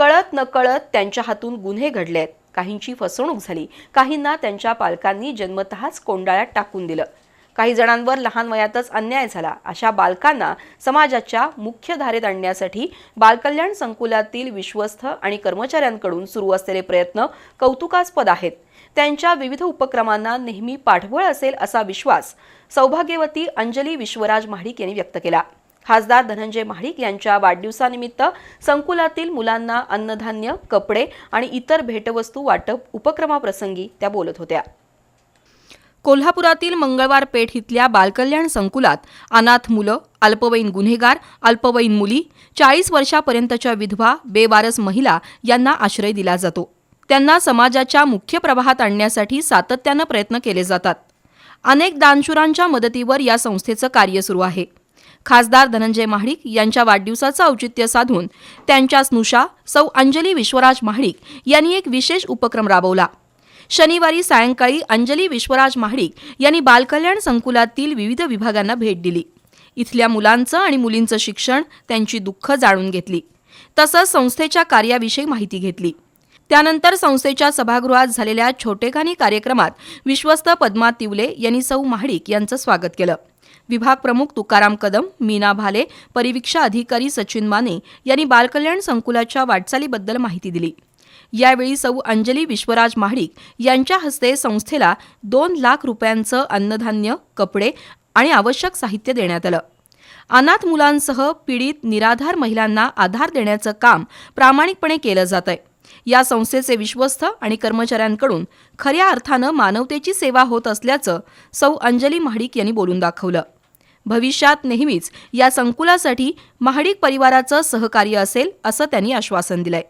कळत नकळत त्यांच्या हातून गुन्हे घडले. आहेत काहींची फसवणूक झाली. काहींना त्यांच्या पालकांनी जन्मतःच कोंडाळ्यात टाकून दिलं. काही जणांवर लहान वयातच अन्याय झाला. अशा बालकांना समाजाच्या मुख्य धारेत आणण्यासाठी बालकल्याण संकुलातील विश्वस्त आणि कर्मचाऱ्यांकडून सुरू असलेले प्रयत्न कौतुकास्पद आहेत. त्यांच्या विविध उपक्रमांना नेहमी पाठबळ असेल असा विश्वास सौभाग्यवती अंजली विश्वराज महाडिक यांनी व्यक्त केला. खासदार धनंजय महाडिक यांच्या वाढदिवसानिमित्त संकुलातील मुलांना अन्नधान्य कपडे आणि इतर भेटवस्तू वाटप उपक्रमाप्रसंगी त्या बोलत होत्या. कोल्हापुरातील मंगळवार पेठ इथल्या बालकल्याण संकुलात अनाथ मुलं अल्पवयीन गुन्हेगार अल्पवयीन मुली चाळीस वर्षापर्यंतच्या विधवा बेवारस महिला यांना आश्रय दिला जातो. त्यांना समाजाच्या मुख्य प्रवाहात आणण्यासाठी सातत्यानं प्रयत्न केले जातात. अनेक दानशुरांच्या मदतीवर या संस्थेचं कार्य सुरू आहे. खासदार धनंजय महाडिक यांच्या वाढदिवसाचं औचित्य साधून त्यांच्या स्नुषा सौ अंजली विश्वराज महाडिक यांनी एक विशेष उपक्रम राबवला. शनिवारी सायंकाळी अंजली विश्वराज महाडिक यांनी बालकल्याण संकुलातील विविध विभागांना भेट दिली. इथल्या मुलांचं आणि मुलींचं शिक्षण त्यांची दुःख जाणून घेतली. तसंच संस्थेच्या कार्याविषयी माहिती घेतली. त्यानंतर संस्थेच्या सभागृहात झालेल्या छोटेखानी कार्यक्रमात विश्वस्त पद्मा तिवले यांनी सौ महाडिक यांचं स्वागत केलं. विभाग प्रमुख तुकाराम कदम मीना भाले परिवीक्षा अधिकारी सचिन माने यांनी बालकल्याण संकुलाच्या वाटचालीबद्दल माहिती दिली. यावेळी सौ अंजली विश्वराज महाडिक यांच्या हस्ते संस्थेला दोन लाख रुपयांचं अन्नधान्य कपडे आणि आवश्यक साहित्य देण्यात आलं. अनाथ मुलांसह पीडित निराधार महिलांना आधार देण्याचं काम प्रामाणिकपणे केलं जात आहे या संस्थेचे विश्वस्त आणि कर्मचाऱ्यांकडून खऱ्या अर्थानं मानवतेची सेवा होत असल्याचं सौ अंजली महाडिक यांनी बोलून दाखवलं. भविष्यात नेहमीच या संकुलासाठी महाडिक परिवाराचं सहकार्य असेल असं त्यांनी आश्वासन दिलंय.